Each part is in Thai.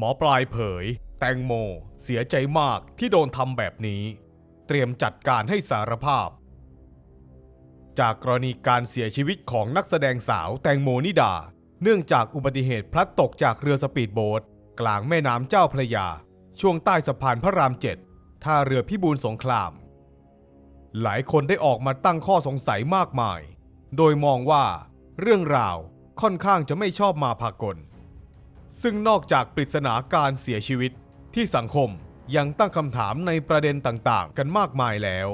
หมอปลายเผย แตงโม เสียใจมากที่โดนทำแบบนี้ เตรียมจัดการให้สารภาพ จากกรณีการเสียชีวิตของนักแสดงสาวแตงโมนิดา เนื่องจากอุบัติเหตุพลัดตกจากเรือสปีดโบ๊ทกลางแม่น้ำเจ้าพระยา ช่วงใต้สะพานพระรามเจ็ดท่าเรือพิบูลสงคราม หลายคนได้ออกมาตั้งข้อสงสัยมากมาย โดยมองว่าเรื่องราวค่อนข้างจะไม่ชอบมาพากล ซึ่งนอกจากปริศนาการเสียชีวิตที่สังคมยังตั้งคำถามในประเด็นต่างๆ กันมากมายแล้ว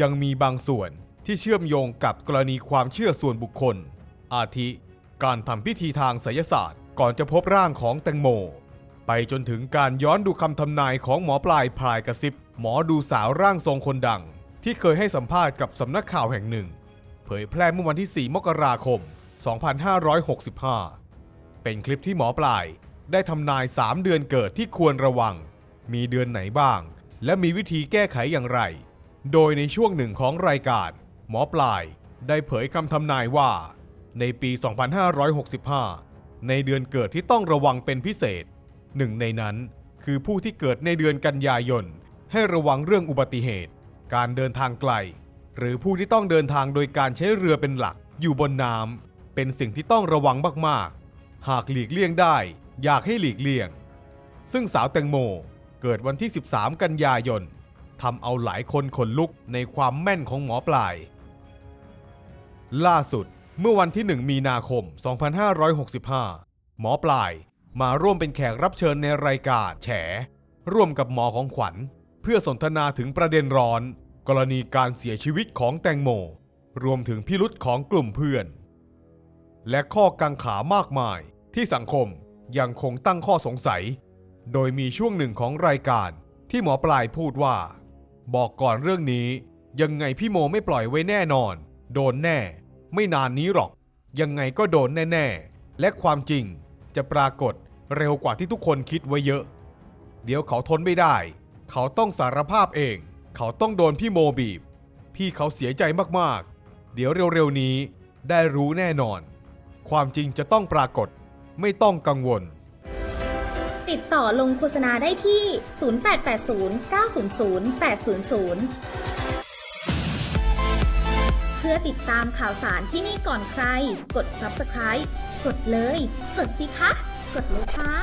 ยังมีบางส่วนที่เชื่อมโยงกับกรณีความเชื่อส่วนบุคคล อาทิ การทำพิธีทางไสยศาสตร์ ก่อนจะพบร่างของแตงโม ไปจนถึงการย้อนดูคำทำนายของหมอปลายพลายกระซิบ หมอดูสาวร่างทรงคนดัง ที่เคยให้สัมภาษณ์กับสำนักข่าวแห่งหนึ่ง เผยแพร่เมื่อวันที่ 4 มกราคม 2565 เป็นคลิปที่หมอปลาย ได้ทำนาย 3 เดือนเกิดที่ควรระวัง มีเดือนไหนบ้าง และมีวิธีแก้ไขอย่างไร โดยในช่วงหนึ่งของรายการ หมอปลายได้เผยคำทำนายว่า ในปี 2565 ในเดือนเกิดที่ต้องระวังเป็นพิเศษ หนึ่งในนั้นคือผู้ที่เกิดในเดือนกันยายน ให้ระวังเรื่องอุบัติเหตุ การเดินทางไกล หรือผู้ที่ต้องเดินทางโดยการใช้เรือเป็นหลักอยู่บนน้ำเป็นสิ่งที่ต้องระวังมากๆ หากหลีกเลี่ยงได้อยากให้หลีกเลี่ยง ซึ่งสาวแตงโมเกิดวันที่ 13 กันยายนทำเอาหลายคนขนลุกในความแม่นของหมอปลาย ล่าสุดเมื่อวันที่ 1 มีนาคม 2565 หมอปลายมาร่วมเป็นแขกรับเชิญในรายการแฉ ร่วมกับหมอของขวัญ เพื่อสนทนาถึงประเด็นร้อน กรณีการเสียชีวิตของแตงโม รวมถึงพิรุษของกลุ่มเพื่อน และข้อกังขามากมาย ที่สังคมยังคงตั้งข้อสงสัย โดยมีช่วงหนึ่งของรายการที่หมอปลายพูดว่า บอกก่อนเรื่องนี้ ยังไงพี่โมไม่ปล่อยไว้แน่นอน โดนแน่ ไม่นานนี้หรอก ยังไงก็โดนแน่ๆ และความจริงจะปรากฏเร็วกว่าที่ทุกคนคิดไว้เยอะ เดี๋ยวเขาทนไม่ได้ เขาต้องสารภาพเอง เขาต้องโดนพี่โมบีบ พี่เขาเสียใจมากๆ เดี๋ยวเร็วๆนี้ได้รู้แน่นอน ความจริงจะต้องปรากฏ ไม่ต้องกังวล ติดต่อลงโฆษณาได้ที่ 0880 900 800 เพื่อติดตามข่าวสารที่นี่ก่อนใคร กด subscribe กดเลย กดสิคะ กดเลยค่ะ